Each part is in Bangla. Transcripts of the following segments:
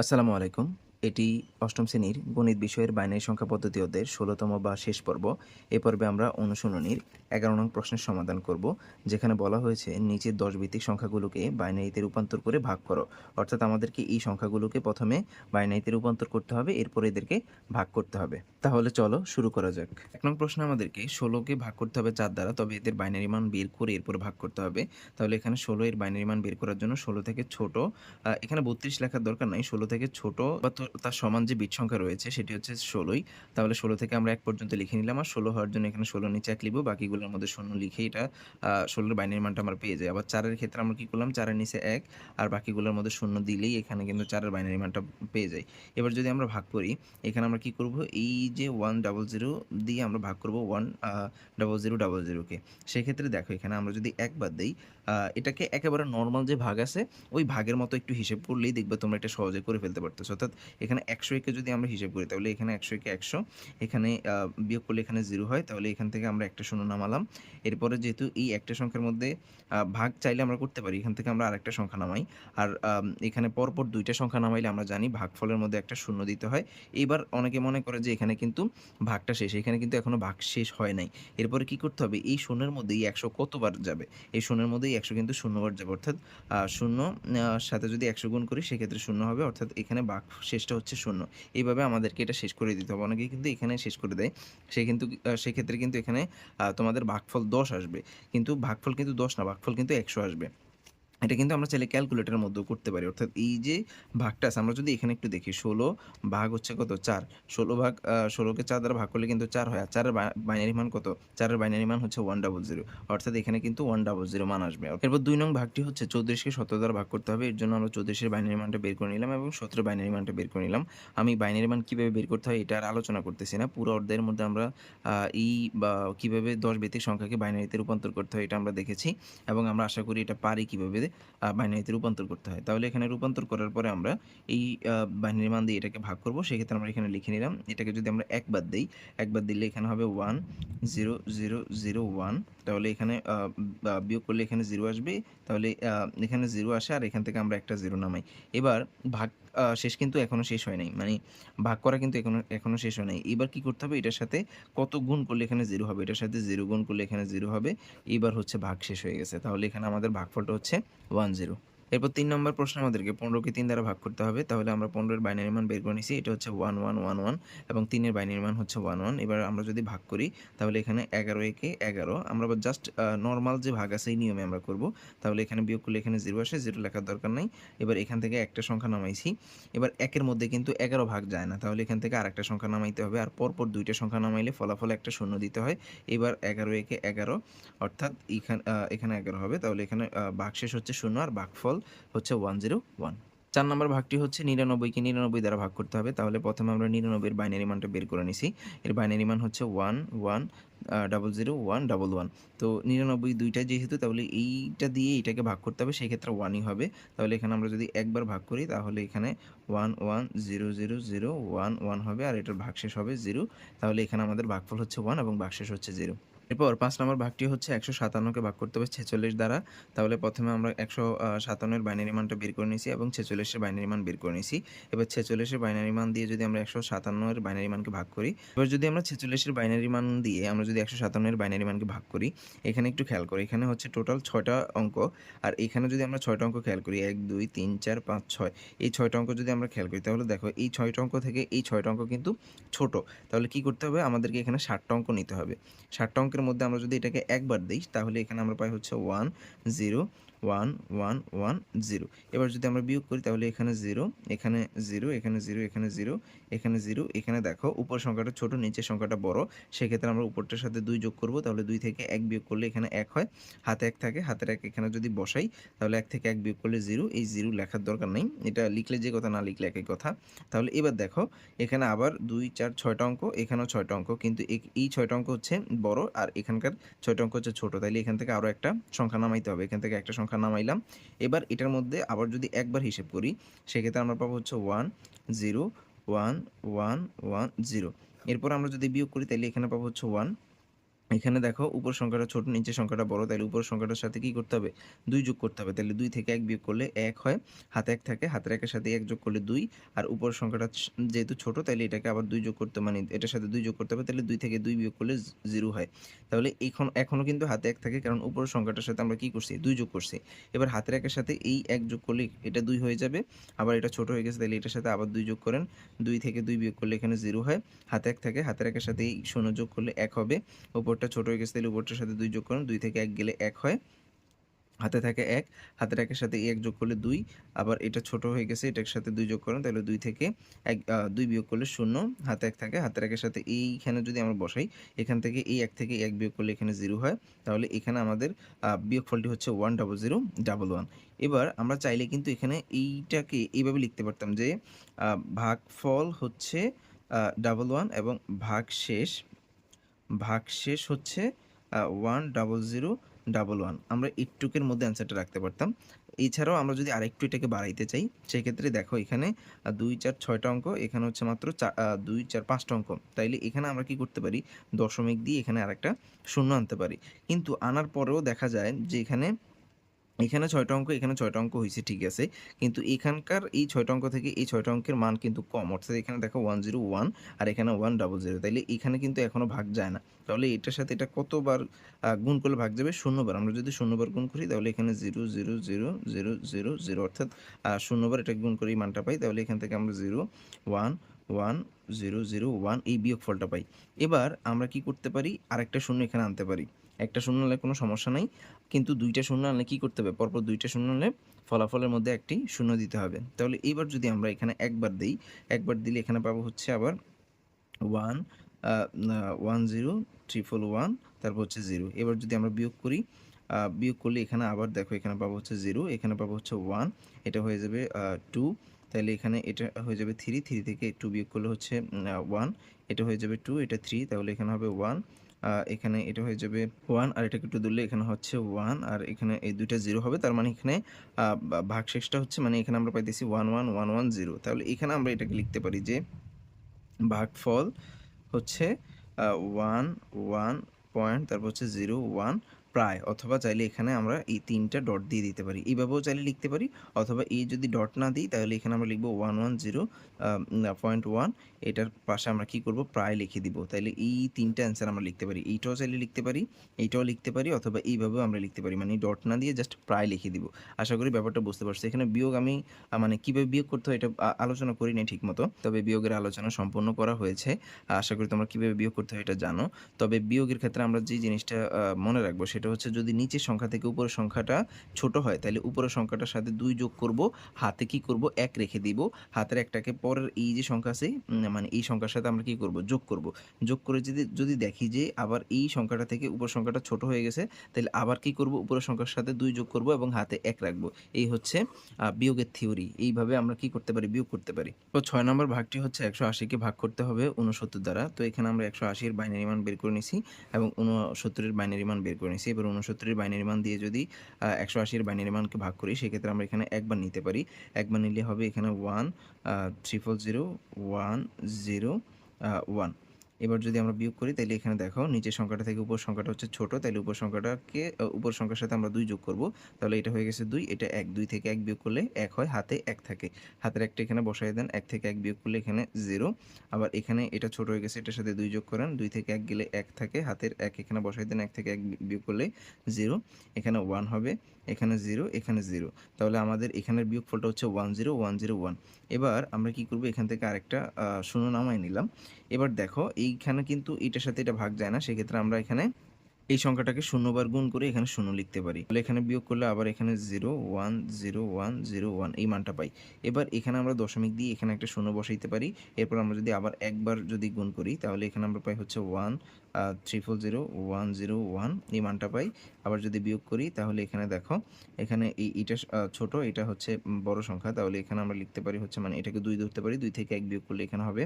আসসালামু আলাইকুম। এটি অষ্টম শ্রেণির গণিত বিষয়ের বাইনারি সংখ্যা পদ্ধতি অধ্যায়ের ষোলোতম বা শেষ পর্ব। এ পর্বে আমরা অনুশীলনীর এগারো নং প্রশ্নের সমাধান করব, যেখানে বলা হয়েছে নিচের দশ ভিত্তিক সংখ্যাগুলোকে বাইনারিতে রূপান্তর করে ভাগ করো। অর্থাৎ আমাদেরকে এই সংখ্যাগুলোকে প্রথমে বাইনারিতে রূপান্তর করতে হবে, এরপর এদেরকে ভাগ করতে হবে। তাহলে চলো শুরু করা যাক। এক নং প্রশ্ন আমাদেরকে ষোলোকে ভাগ করতে হবে চার দ্বারা, তবে এদের বাইনারি মান বের করে এরপর ভাগ করতে হবে। তাহলে এখানে ষোলো এর বাইনারি মান বের করার জন্য ষোলো থেকে ছোট এখানে বত্রিশ লেখার দরকার নাই, ষোলো থেকে ছোট বা তার সমান যে বিট সংখ্যা রয়েছে সেটি হচ্ছে ষোলোই। তাহলে ষোলো থেকে আমরা এক পর্যন্ত লিখে নিলাম আর ষোলো হওয়ার জন্য এখানে ষোলো নিচে এক লিখব, বাকিগুলোর মধ্যে শূন্য লিখে এটা ষোলোর বাইনের মানটা আমরা পেয়ে যাই। আবার চারের ক্ষেত্রে আমরা কি করলাম? চারের নিচে এক আর বাকিগুলোর মধ্যে শূন্য দিলেই এখানে কিন্তু চারের বাইনারি মানটা পেয়ে যাই। এবার যদি আমরা ভাগ করি, এখানে আমরা কি করব? এই যে ওয়ান ডাবল জিরো দিয়ে আমরা ভাগ করব ওয়ান ডাবল জিরো, ডাবল জিরোকে। সেক্ষেত্রে দেখো এখানে আমরা যদি একবার দিই এটাকে একেবারে নর্মাল যে ভাগ আছে, ওই ভাগের মতো একটু হিসেব করলেই দেখবে তোমরা এটা সহজে করে ফেলতে পারতেছো। অর্থাৎ এখানে একশো একে যদি আমরা হিসেব করি, তাহলে এখানে একশো একে একশো, এখানে বিয়োগ করলে এখানে জিরো হয়, তাহলে এখান থেকে আমরা একটা শূন্য নামালাম। এরপরে যেহেতু এই একটা সংখ্যার মধ্যে ভাগ চাইলে আমরা করতে পারি, এখান থেকে আমরা আরেকটা সংখ্যা নামাই। আর এখানে পরপর দুইটা সংখ্যা নামাইলে আমরা জানি ভাগফলের মধ্যে একটা শূন্য দিতে হয়। এইবার অনেকে মনে করে যে এখানে কিন্তু ভাগটা শেষ, এখানে কিন্তু এখনও ভাগ শেষ হয় নাই। এরপরে কি করতে হবে? এই শূন্যের মধ্যে এই একশো কতবার যাবে? এই শূন্যের মধ্যে এই একশো কিন্তু শূন্যবার যাবে। অর্থাৎ শূন্য সাথে যদি একশো গুণ করি, সেক্ষেত্রে শূন্য হবে। অর্থাৎ এখানে ভাগ শেষটা হচ্ছে শূন্য। এইভাবে আমাদেরকে এটা শেষ করে দিতে হবে। অনেকে কিন্তু এখানে শেষ করে দেয়। সে কিন্তু সেক্ষেত্রে কিন্তু এখানে তোমাদের ভাগফল দশ আসবে। কিন্তু ভাগফল কিন্তু দশ না, ভাগফল কিন্তু একশো আসবে। এটা কিন্তু আমরা চাইলে ক্যালকুলেটরের মধ্যেও করতে পারি। অর্থাৎ এই যে ভাগটা আছে, আমরা যদি এখানে একটু দেখি, ষোলো ভাগ হচ্ছে কত? চার। ষোলো ভাগ ষোলোকে চার দ্বারা ভাগ করলে কিন্তু চার হয়। আর চারের বাইনারি মান কত? চারের বাইনারি মান হচ্ছে ওয়ান ডাবল জিরো অর্থাৎ এখানে কিন্তু ওয়ান ডাবল জিরো মান আসবে। এরপর দুই নং ভাগটি হচ্ছে চৌত্রিশকে সতেরো দ্বারা ভাগ করতে হবে। এর জন্য আমরা চৌত্রিশের বাইনারি মানটা বের করে নিলাম এবং সতেরো বাইনারি মানটা বের করে নিলাম। আমি বাইনারি মান কীভাবে বের করতে হয় এটা আর আলোচনা করতেছি না। পুরো অর্ধের মধ্যে আমরা এই বা কীভাবে দশ ভিত্তিক সংখ্যাকে বাইনারিতে রূপান্তর করতে হয় এটা আমরা দেখেছি এবং আমরা আশা করি এটা পারি কীভাবে। বাইনারিতে রূপান্তর করতে হয়। তাহলে এখানে রূপান্তর করার পরে আমরা এই বাইনারি মান দিয়ে এটাকে ভাগ করব। সেক্ষেত্রে আমরা এখানে লিখে নিলাম, এটাকে যদি আমরা একবার দিই, একবার দিলে এখানে হবে one zero zero zero one তাহলে এখানে বিয়োগ করলে এখানে জিরো আসবে। তাহলে এখানে জিরো আসে আর এখান থেকে আমরা একটা জিরো নামাই। এবার ভাগ শেষ কিন্তু এখনও শেষ হয় নাই। মানে ভাগ করা কিন্তু এখনও এখনও শেষ হয় নাই। এবার কি করতে হবে? এটার সাথে কত গুণ করলে এখানে জিরো হবে? এটার সাথে জিরো গুণ করলে এখানে জিরো হবে। এবার হচ্ছে ভাগ শেষ হয়ে গেছে। তাহলে এখানে আমাদের ভাগফলটা হচ্ছে ওয়ান জিরো এরপর তিন নম্বর প্রশ্ন আমাদেরকে পনেরোকে তিন দ্বারা ভাগ করতে হবে, তাহলে আমরা পনেরোর বাইনারি মান বের করে নিছি, এটা হচ্ছে ওয়ান ওয়ান ওয়ান ওয়ান এবং তিনের বাইনারি মান হচ্ছে ওয়ান ওয়ান। এবার আমরা যদি ভাগ করি, তাহলে এখানে এগারো একে এগারো, আমরা জাস্ট নর্মাল যে ভাগ আছে এই নিয়মে আমরা করব, তাহলে এখানে বিয়োগ করলে এখানে জিরো আসে জিরো লেখার দরকার নাই। এবার এখান থেকে একটা সংখ্যা নামাইছি, এবার একের মধ্যে কিন্তু এগারো ভাগ যায় না, তাহলে এখান থেকে আরেকটা সংখ্যা নামাইতে হবে, আর পরপর দুইটা সংখ্যা নামাইলে ফলাফল একটা শূন্য দিতে হয়। এবার এগারো একে এগারো, অর্থাৎ এখানে এখানে এগারো হবে, তাহলে এখানে ভাগশেষ হচ্ছে শূন্য, আর ভাগফল হচ্ছে ওয়ান জিরো ওয়ান চার নম্বর ভাগটি হচ্ছে নিরানব্বইকে নিরানব্বই দ্বারা ভাগ করতে হবে, তাহলে প্রথমে আমরা নিরানব্বইয়ের বাইনারি মানটা বের করে নিছি। এর বাইনারি মান হচ্ছে one one double zero one double one তো নিরানব্বই দুইটা যেহেতু, তাহলে এইটা দিয়ে এটাকে ভাগ করতে হবে সেই ক্ষেত্রে ওয়ানই হবে। তাহলে এখানে আমরা যদি একবার ভাগ করি, তাহলে এখানে one one zero zero zero one one হবে, আর এটার ভাগশেষ হবে জিরো তাহলে এখানে আমাদের ভাগফল হচ্ছে ওয়ান এবং ভাগশেষ হচ্ছে জিরো এরপর পাঁচ নম্বর ভাগটি হচ্ছে একশো সাতান্নকে ভাগ করতে হবে ছেচল্লিশ দ্বারা। তাহলে প্রথমে আমরা একশো সাতান্নের বাইনারি মানটা বের করে নিয়েছি এবং ছেচল্লিশের বাইনারি মান বের করে নিয়েছি। এবার ছেচল্লিশের বাইনারি মান দিয়ে যদি আমরা একশো সাতান্নের বাইনারি মানকে ভাগ করি, এবার যদি আমরা ছেচল্লিশের বাইনারি মান দিয়ে আমরা যদি একশো সাতান্নের বাইনারি মানকে ভাগ করি, এখানে একটু খেয়াল করি, এখানে হচ্ছে টোটাল ছয়টা অঙ্ক, আর এখানে যদি আমরা ছয়টা অঙ্ক খেয়াল করি, এক, দুই, তিন, চার, পাঁচ, ছয়, এই ছয়টা অঙ্ক যদি আমরা খেয়াল করি, তাহলে দেখো এই ছয়টা অঙ্ক থেকে এই ছয়টা অঙ্ক কিন্তু ছোট। তাহলে কি করতে হবে? আমাদেরকে এখানে ষাটটা অঙ্ক নিতে হবে। ষাটটা অঙ্কের মধ্যে আমরা যদি এটাকে একবার দিই তাহলে এখানে আমরা পাই হচ্ছে one zero one one one, zero. এবার যদি আমরা বিয়োগ করি, তাহলে এখানে জিরো এখানে জিরো এখানে জিরো এখানে জিরো এখানে জিরো, এখানে দেখো উপর সংখ্যাটা ছোট, নিচের সংখ্যাটা বড়। সেক্ষেত্রে আমরা উপরটার সাথে দুই যোগ করব, তাহলে দুই থেকে এক বিয়োগ করলে এখানে এক হয়। হাতে এক থাকে, হাতের এক এখানে যদি বসাই, তাহলে এক থেকে এক বিয়োগ করলে জিরো। এই জিরো লেখার দরকার নেই। এটা লিখলে যে কথা, না লিখলে একই কথা। তাহলে এবার দেখো, এখানে আবার দুই, চার, ছয়টা অঙ্ক, এখানেও ছয়টা অঙ্ক। কিন্তু এই ছয়টা অঙ্ক হচ্ছে বড়, আর এখানকার ছয়টা অঙ্ক হচ্ছে ছোট। তাইলে এখান থেকে আরও একটা সংখ্যা নামাইতে হবে। এখান থেকে একটা সংখ্যা নামাইলাম। এবার এটার মধ্যে আবার যদি একবার হিসেব করি, সেক্ষেত্রে আমরা পাবো হচ্ছে one zero one one one zero এরপর আমরা যদি বিয়োগ করি, তাহলে এখানে পাবো হচ্ছে ওয়ান এখানে দেখো উপর সংখ্যাটা ছোট, নিচের সংখ্যাটা বড় তাহলে উপর সংখ্যাটার সাথে কি করতে হবে? দুই যোগ করতে হবে তাহলে দুই থেকে এক বিয়োগ করলে এক হয়, হাতে এক থাকে, হাতের একের সাথে এক যোগ করলে দুই, আর উপর সংখ্যাটা যেহেতু ছোট তাহলে এটাকে আবার দুই যোগ করতে মানে এটার সাথে দুই যোগ করতে হবে তাহলে দুই থেকে দুই বিয়োগ করলে জিরো হয়। তাহলে এখন এখনও কিন্তু হাতে এক থাকে, কারণ উপরের সংখ্যাটার সাথে আমরা কি করছি? দুই যোগ করছি। এবার হাতের একের সাথে এই এক যোগ করলে এটা দুই হয়ে যাবে, আবার এটা ছোট হয়ে গেছে তাহলে এটার সাথে আবার দুই যোগ করেন, দুই থেকে দুই বিয়োগ করলে এখানে জিরো হয়, হাতে এক থাকে, হাতের একের সাথে এই শূন্য যোগ করলে এক হবে উপরটা ছোট হয়ে গেছে, তাহলে উপরটার সাথে দুই যোগ করেন, দুই থেকে এক গেলে এক হয়। হাতে থাকে এক, হাতের একের সাথে এক যোগ করলে দুই, আবার এটা ছোট হয়ে গেছে, এটার সাথে দুই যোগ করেন, তাহলে দুই থেকে এক দুই বিয়োগ করলে শূন্য, হাতে এক থাকে, হাতের একের সাথে এইখানে যদি আমরা বসাই, এখান থেকে এই এক থেকে এক বিয়োগ করলে এখানে জিরো হয়, তাহলে এখানে আমাদের বিয়োগফলটি হচ্ছে one double zero double one. এবার আমরা চাইলে কিন্তু এখানে এইটাকে এইভাবে লিখতে পারতাম যে ভাগফল হচ্ছে ডাবল ওয়ান এবং ভাগশেষ ভাগশেষ হচ্ছে one double zero double one আমরা একটুকের মধ্যে অ্যান্সারটা রাখতে পারতাম। এছাড়াও আমরা যদি আরেকটু এটাকে বাড়াইতে চাই, সেক্ষেত্রে দেখো এখানে দুই, চার, ছয়টা অঙ্ক, এখানে হচ্ছে মাত্র দুই, চার, পাঁচটা অঙ্ক। তাইলে এখানে আমরা কি করতে পারি? দশমিক দিয়ে এখানে আরেকটা শূন্য আনতে পারি। কিন্তু আনার পরেও দেখা যায় যে এখানে এখানে ছয়টা অঙ্ক, এখানে ছয়টা অঙ্ক হয়েছে ঠিক আছে। কিন্তু এখানকার এই ছয়টা অঙ্ক থেকে এই ছয়টা অঙ্কের মান কিন্তু কম। অর্থাৎ এখানে দেখো ওয়ান জিরো ওয়ান আর এখানে ওয়ান ডাবল জিরো তাইলে এখানে কিন্তু এখনও ভাগ যায় না। তাহলে এটার সাথে এটা কতবার গুণ করলে ভাগ যাবে? শূন্যবার। আমরা যদি শূন্যবার গুণ করি, তাহলে এখানে zero zero zero zero zero zero অর্থাৎ শূন্যবার এটা গুণ করে এই মানটা পাই। তাহলে এখান থেকে আমরা zero one one zero zero one এই বিয়োগ ফলটা পাই। এবার আমরা কি করতে পারি? আরেকটা শূন্য এখানে আনতে পারি। একটা শূন্য আনলে কোনো সমস্যা নাই, কিন্তু দুইটা শূন্য আনলে কী করতে হবে? পরপর দুইটা শূন্য আনলে ফলাফলের মধ্যে একটি শূন্য দিতে হবে। তাহলে এইবার যদি আমরা এখানে একবার দিই, একবার দিলে এখানে পাবো হচ্ছে আবার one one zero triple one তারপর হচ্ছে জিরো এবার যদি আমরা বিয়োগ করি বিয়োগ করলে এখানে আবার দেখো এখানে পাবো হচ্ছে জিরো এখানে পাবো হচ্ছে ওয়ান এটা হয়ে যাবে টু তাহলে এখানে এটা হয়ে যাবে থ্রি থ্রি থেকে টু বিয়োগ করলে হচ্ছে ওয়ান এটা হয়ে যাবে টু এটা থ্রি তাহলে এখানে হবে ওয়ান এখানে এটা হয়ে যাবে ওয়ান আর এটাকে একটু ধরলে এখানে হচ্ছে ওয়ান আর এখানে এই দুইটা জিরো হবে তার মানে এখানে আহ, বা- ভাগশেষটা হচ্ছে মানে এখানে আমরা পাইতেছি one one one one zero তাহলে এখানে আমরা এটাকে লিখতে পারি যে ভাগফল হচ্ছে ওয়ান ওয়ান পয়েন্ট তারপর হচ্ছে জিরো ওয়ান প্রায়, অথবা চাইলে এখানে আমরা এই তিনটা ডট দিয়ে দিতে পারি। এইভাবেও চাইলে লিখতে পারি, অথবা এই যদি ডট না দিই, তাহলে এখানে আমরা লিখব one one zero point one এটার পাশে আমরা কি করব? প্রায় লিখে দিব। তাহলে এই তিনটা অ্যান্সার আমরা লিখতে পারি। এইটাও চাইলে লিখতে পারি, এইটাও লিখতে পারি, অথবা এইভাবেও আমরা লিখতে পারি। মানে ডট না দিয়ে জাস্ট প্রায় লিখে দিব। আশা করি ব্যাপারটা বুঝতে পারছি। এখানে বিয়োগ আমি মানে কীভাবে বিয়োগ করতে হয় এটা আলোচনা করি নাই ঠিক মতো তবে বিয়োগের আলোচনা সম্পূর্ণ করা হয়েছে। আশা করি তোমরা কীভাবে বিয়োগ করতে হয় এটা জানো। তবে বিয়োগের ক্ষেত্রে আমরা যে জিনিসটা মনে রাখব সেটা হচ্ছে যদি নিচের সংখ্যা থেকে উপরের সংখ্যাটা ছোট হয়, তাহলে উপরের সংখ্যাটার সাথে দুই যোগ করব, হাতে কি করব? এক রেখে দিব। হাতের একটাকে পরের এই যে সংখ্যা আছে মানে এই সংখ্যার সাথে আমরা কি করব? যোগ করব। যোগ করে যদি যদি দেখি যে আবার এই সংখ্যাটা থেকে উপর সংখ্যাটা ছোট হয়ে গেছে, তাহলে আবার কি করব? উপরের সংখ্যার সাথে দুই যোগ করব এবং হাতে এক রাখব। এই হচ্ছে বিয়োগের থিওরি এইভাবে আমরা কি করতে পারি? বিয়োগ করতে পারি। তো ছয় নম্বর ভাগটি হচ্ছে একশো আশিকে ভাগ করতে হবে উনসত্তর দ্বারা। তো এখানে আমরা একশো আশির বাইনারি মান বের করে নিছি এবং উনসত্তরের বাইনারি মান বের করে নিছি। এবার উনসত্তরের বাইনারি মান দিয়ে যদি একশো আশির বাইনারি মানকে ভাগ করি, সেক্ষেত্রে আমরা এখানে একবার নিতে পারি। একবার নিলে হবে এখানে one three four zero one zero one এবার যদি আমরা বিয়োগ করি তাহলে এখানে দেখো নিচের সংখ্যাটা থেকে উপর সংখ্যাটা হচ্ছে ছোট তাহলে উপর সংখ্যাটাকে উপর সংখ্যার সাথে আমরা দুই যোগ করব। তাহলে এটা হয়ে গেছে দুই, এটা এক, দুই থেকে এক বিয়োগ করলে এক হয়, হাতে এক থাকে। হাতের একটা এখানে বসাই দেন, এক থেকে এক বিয়োগ করলে এখানে জিরো। আবার এখানে এটা ছোট হয়ে গেছে, এটার সাথে দুই যোগ করেন, দুই থেকে এক গেলে এক থাকে। হাতের এক এখানে বসাই দেন, এক থেকে এক বিয়োগ করলে জিরো। এখানে ওয়ান হবে। এখানে জিরো এখানে জিরো তাহলে আমাদের এখানের বিয়োগফলটা হচ্ছে one zero one zero one এবার আমরা কি করব? এখান থেকে আরেকটা শূন্য নামাই নিলাম। এবার দেখো, এইখানে কিন্তু এটার সাথে এটা ভাগ যায় না। সেক্ষেত্রে আমরা এখানে এই সংখ্যাটাকে শূন্যবার গুণ করে এখানে শূন্য লিখতে পারি। তাহলে এখানে বিয়োগ করলে আবার এখানে zero one zero one zero one এই মানটা পাই। এবার এখানে আমরা দশমিক দিয়ে এখানে একটা শূন্য বসাইতে পারি। এরপর আমরা যদি আবার একবার যদি গুণ করি, তাহলে এখানে আমরা পাই হচ্ছে one triple zero one zero one এই মানটা পাই। আবার যদি বিয়োগ করি, তাহলে এখানে দেখো, এখানে এই এটা ছোট, এটা হচ্ছে বড় সংখ্যা। তাহলে এখানে আমরা লিখতে পারি হচ্ছে মানে এটাকে দুই ধরতে পারি, দুই থেকে এক বিয়োগ করলে এখানে হবে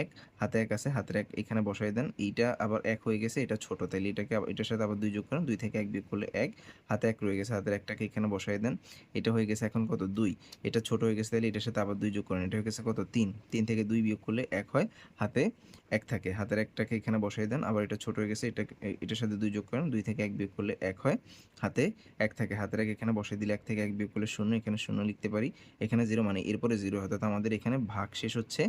এক। হাতে এক আছে, হাতের এক এখানে বসাই দেন। এইটা আবার এক হয়ে গেছে, এটা ছোট। তাইলে এটা এটাকে এটার সাথে আবার দুই যোগ করেন, দুই থেকে এক বিয়োগ করলে এক। হাতে এক রয়ে গেছে, হাতের একটাকে এখানে বসাই দেন। এটা হয়ে গেছে এখন কত? দুই। এটা ছোট হয়ে গেছে তাহলে এটার সাথে আবার দুই যোগ করেন। এটা হয়ে গেছে কত? তিন। তিন থেকে দুই বিয়োগ করলে এক হয়, হাতে এক থাকে। হাতের একটাকে এখানে বসাই দেন। আবার এটা ছোট হয়ে গেছে, এটা এটার সাথে দুই যোগ করেন, দুই থেকে এক বিয়োগ করলে এক হয়। হাতে এক থাকে, হাতের এক এখানে বসাই দিলে এক থেকে এক বিয়োগ করলে শূন্য, এখানে শূন্য লিখতে পারি। এখানে জিরো মানে এরপরে জিরো অর্থাৎ আমাদের এখানে ভাগ শেষ হচ্ছে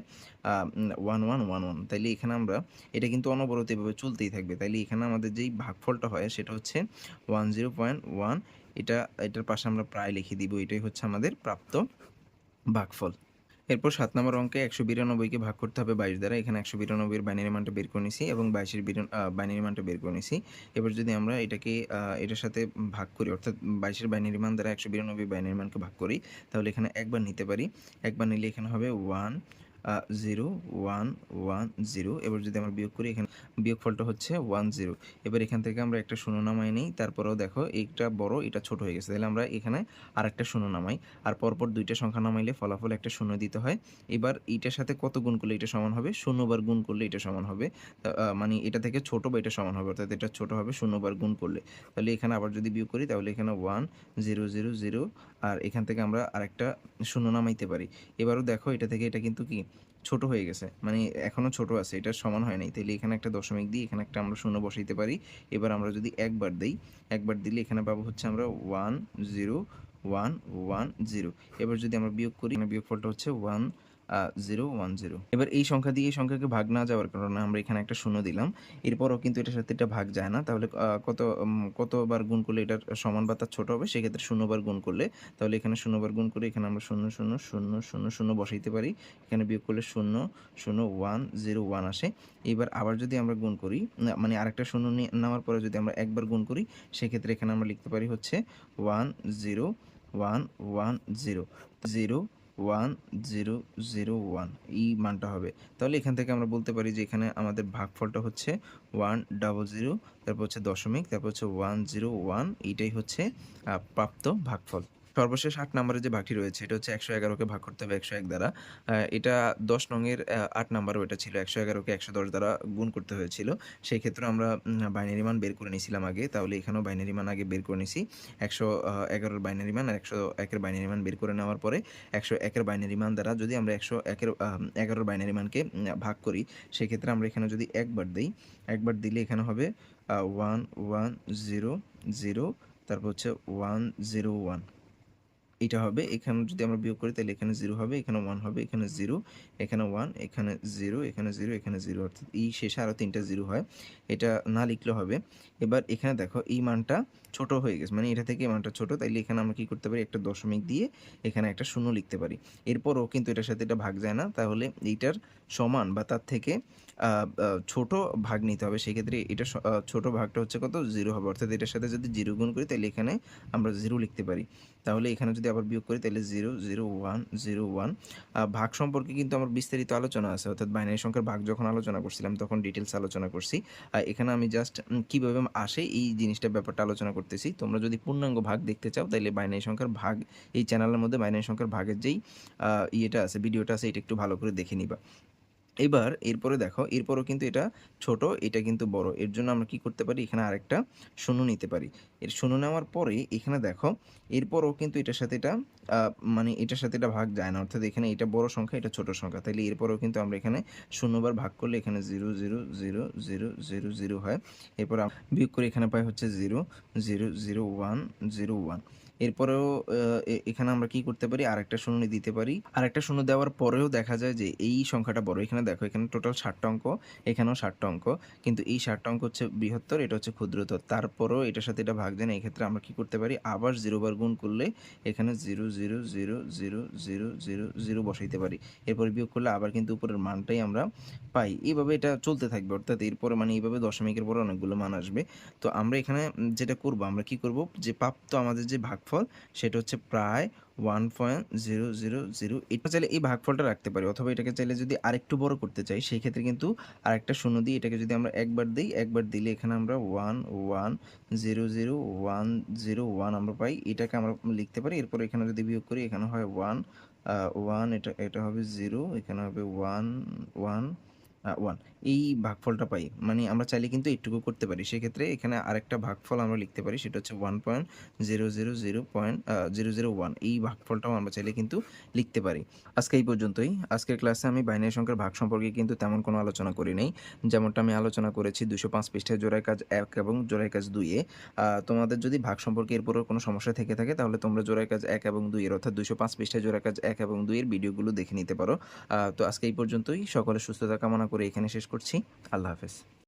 ওয়ান ওয়ান ওয়ান ওয়ান তাইলে এখানে আমরা, এটা কিন্তু অনবরত এভাবে চলতেই থাকবে। তাইলে এখানে আমাদের যেই ভাগফলটা হয়, সেটা হচ্ছে ওয়ান জিরো পয়েন্ট ওয়ান এটা, এটার পাশে আমরা প্রায় লিখে দিব, এটাই হচ্ছে আমাদের প্রাপ্ত ভাগফল। এরপর সাত নম্বর অঙ্কে একশো বিরানব্বইকে ভাগ করতে হবে বাইশ দ্বারা। এখানে একশো বিরানব্বইয়ের বাইনারি মানটা বের করে নিছি এবং বাইশের বাইনারি মানটা বের করে নিছি। এবার যদি আমরা এটাকে এটার সাথে ভাগ করি, অর্থাৎ বাইশের বাইনারি মান দ্বারা একশো বিরানব্বই বাইনারি মানকে ভাগ করি, তাহলে এখানে একবার নিতে পারি। একবার নিলে এখানে হবে one zero one one zero এবার যদি আমরা বিয়োগ করি, এখানে বিয়োগফলটা হচ্ছে ওয়ান জিরো এবার এখান থেকে আমরা একটা শূন্য নামাই নিই, তারপরেও দেখো এইটা বড়, এটা ছোট হয়ে গেছে। তাহলে আমরা এখানে আর একটা শূন্য নামাই। আর পরপর দুইটা সংখ্যা নামাইলে ফলাফল একটা শূন্য দিতে হয়। এবার এইটার সাথে কত গুণ করলে এটা সমান হবে? শূন্যবার গুণ করলে এটা সমান হবে। মানে এটা থেকে ছোট বা এটা সমান হবে, অর্থাৎ এটা ছোট হবে, শূন্যবার গুণ করলে। তাহলে এখানে আবার যদি বিয়োগ করি, তাহলে এখানে ওয়ান জিরো জিরো জিরো আর এখান থেকে আমরা আরেকটা শূন্য নামাইতে পারি। এবারও দেখো, এটা থেকে এটা কিন্তু কি? ছোট হয়ে গেছে। মানে এখনও ছোট আছে এটা সমান হয় নাই। তাহলে এখানে একটা দশমিক দিই, এখানে একটা আমরা শূন্য বসাইতে পারি। এবার আমরা যদি একবার দিই, একবার দিলে এখানে পাবো হচ্ছে আমরা one zero one one zero এবার যদি আমরা বিয়োগ করি বিয়োগফলটা হচ্ছে ওয়ান জিরো, ওয়ান জিরো। এবার এই সংখ্যা দিয়ে এই সংখ্যাকে ভাগ না যাওয়ার কারণে আমরা এখানে একটা শূন্য দিলাম। এরপরও কিন্তু এটার সাথে এটা ভাগ যায় না। তাহলে কত কতবার গুণ করলে এটার সমান বা তার ছোট হবে? সেক্ষেত্রে শূন্যবার গুণ করলে, তাহলে এখানে শূন্যবার গুণ করে এখানে আমরা শূন্য শূন্য শূন্য শূন্য শূন্য বসাইতে পারি। এখানে বিয়োগ করলে শূন্য শূন্য, ওয়ান, জিরো, ওয়ান আসে। এবার আবার যদি আমরা গুণ করি মানে আরেকটা শূন্য নিয়ে নেওয়ার পরে যদি আমরা একবার গুণ করি, সেক্ষেত্রে এখানে আমরা লিখতে পারি হচ্ছে one, zero, one one, zero. Zero one zero zero one এই মানটা হবে। তাহলে এখান থেকে আমরা বলতে পারি যে এখানে আমাদের ভাগফলটা হচ্ছে ওয়ান ডাবল জিরো তারপর হচ্ছে দশমিক, তারপর হচ্ছে ওয়ান জিরো ওয়ান এইটাই হচ্ছে প্রাপ্ত ভাগফল। সর্বশেষ আট নম্বরে যে ভাগটি রয়েছে, এটা হচ্ছে একশো এগারোকে ভাগ করতে হবে একশো এক দ্বারা। এটা দশ নংয়ের আট নাম্বারও এটা ছিল। একশো এগারোকে একশো দশ দ্বারা গুণ করতে হয়েছিল। সেই ক্ষেত্রে আমরা বাইনারি মান বের করে নিয়েছিলাম আগে। তাহলে এখানেও বাইনারি মান আগে বের করে নিছি। একশো এগারোর বাইনারি মান আর একশো একের বাইনারি মান বের করে নেওয়ার পরে একশো একের বাইনারি মান দ্বারা যদি আমরা একশো একের এগারোর বাইনারি মানকে ভাগ করি, সেক্ষেত্রে আমরা এখানে যদি একবার দিই, একবার দিলে এখানে হবে ওয়ান ওয়ান, জিরো জিরো, তারপর হচ্ছে ওয়ান, জিরো, ওয়ান। এটা হবে, এখানে যদি আমরা বিয়োগ করি, তাহলে এখানে জিরো হবে, এখানে ওয়ান হবে, এখানে জিরো এখানে ওয়ান এখানে জিরো এখানে জিরো এখানে জিরো অর্থাৎ এই শেষে আরও তিনটা জিরো হয়। এটা না লিখলে হবে। এবার এখানে দেখো, এই মানটা ছোট হয়ে গেছে মানে এটা থেকে মানটা ছোট, তাইলে এখানে আমরা কি করতে পারি, একটা দশমিক দিয়ে এখানে একটা শূন্য লিখতে পারি। এরপরও কিন্তু এটার সাথে এটা ভাগ যায় না, তাহলে এইটার সমান বা তার থেকে ছোট ভাগ নিতে হবে। সেক্ষেত্রে এটা ছোট ভাগটা হচ্ছে কত? জিরো হবে। অর্থাৎ এটার সাথে যদি জিরো গুণ করি, তাহলে এখানে আমরা জিরো লিখতে পারি। তাহলে এখানে যদি আবার বিয়োগ করি, তাহলে zero zero, one zero, one. ভাগ সম্পর্কে কিন্তু আমার বিস্তারিত আলোচনা আছে। অর্থাৎ বাইনারি সংখ্যার ভাগ যখন আলোচনা করছিলাম, তখন ডিটেলস আলোচনা করছি। এখানে আমি জাস্ট কীভাবে আসে এই জিনিসটা, ব্যাপারটা আলোচনা করতেছি। তোমরা যদি পূর্ণাঙ্গ ভাগ দেখতে চাও, তাহলে বাইনারি সংখ্যার ভাগ, এই চ্যানেলের মধ্যে বাইনারি সংখ্যার ভাগের যেই ইয়েটা আছে ভিডিওটা আছে, এটা একটু ভালো করে দেখে নিবা। এবার এরপরে দেখো, এরপরও কিন্তু এটা ছোট, এটা কিন্তু বড়। এর জন্য আমরা কি করতে পারি? এখানে আরেকটা শূন্য নিতে পারি। এর শূন্য নেওয়ার পরে এখানে দেখো, এরপরও কিন্তু এটার সাথে এটা মানে এটার সাথে এটা ভাগ যায় না। অর্থাৎ এখানে এটা বড় সংখ্যা, এটা ছোট সংখ্যা। তাহলে এরপরও কিন্তু আমরা এখানে শূন্যবার ভাগ করলে এখানে zero zero zero zero zero zero হয়। এরপর বিয়োগ করে এখানে পাই হচ্ছে zero zero zero, one zero, one. এরপরেও এখানে আমরা কি করতে পারি? আরেকটা শূন্য দিতে পারি। আরেকটা শূন্য দেওয়ার পরেও দেখা যায় যে এই সংখ্যাটা বড়। এখানে দেখো, এখানে টোটাল ষাটটা অঙ্ক, এখানেও ষাটটা অঙ্ক। কিন্তু এই ষাটটা অঙ্ক হচ্ছে বৃহত্তর, এটা হচ্ছে ক্ষুদ্রতর। তারপরেও এটার সাথে এটা ভাগ যায় না এক্ষেত্রে আমরা কি করতে পারি? আবার জিরো বার গুণ করলে এখানে zero zero zero zero zero zero zero বসাইতে পারি। এরপরে বিয়োগ করলে আবার কিন্তু উপরের মানটাই আমরা পাই। এইভাবে এটা চলতে থাকবে। অর্থাৎ এরপরে মানে এইভাবে দশমিকের পরে অনেকগুলো মান আসবে। তো আমরা এখানে যেটা করব, আমরা কি করব? যে প্রাপ্ত আমাদের যে ভাগফল সেটা হচ্ছে প্রায় one point zero zero zero এটা চাইলে এই ভাগফলটা রাখতে পারি, অথবা এটাকে চাইলে যদি আরেকটু বড় করতে চাই সেই ক্ষেত্রে কিন্তু আরেকটা শূন্য দিই এটাকে যদি আমরা একবার দিই, একবার দিলে এখানে আমরা one one zero zero one zero one আমরা পাই, এটাকে আমরা লিখতে পারি, এরপর এখানে যদি বিয়োগ করি, এখানে হয় ওয়ান ওয়ান এটা এটা হবে জিরো এখানে হবে ওয়ান ওয়ান ওয়ান এই ভাগফলটা পাই। মানে আমরা চাইলে কিন্তু এইটুকু করতে পারি। সেক্ষেত্রে এখানে আরেকটা ভাগফল আমরা লিখতে পারি, সেটা হচ্ছে one point zero zero zero point zero zero one এই ভাগফলটাও আমরা চাইলে কিন্তু লিখতে পারি। আজকে এই পর্যন্তই। আজকের ক্লাসে আমি বাইনারি সংখ্যার ভাগ সম্পর্কে কিন্তু তেমন কোনো আলোচনা করি নাই। যেমনটা আমি আলোচনা করেছি দুশো পাঁচ পৃষ্ঠায় জোড়ায় কাজ এক এবং জোড়ায় কাজ দুইয়ে তোমাদের যদি ভাগ সম্পর্কে এরপরও কোনো সমস্যা থেকে থাকে, তাহলে তোমরা জোড়ায় কাজ এক এবং দুইয়ের অর্থাৎ দুশো পাঁচ পৃষ্ঠায় জোড়ায় কাজ এক এবং দুইয়ের ভিডিওগুলো দেখে নিতে পারো। তো আজকে এই পর্যন্তই। সকলে সুস্থতা কামনা করে এখানে শেষ করছি। আল্লাহ হাফেজ।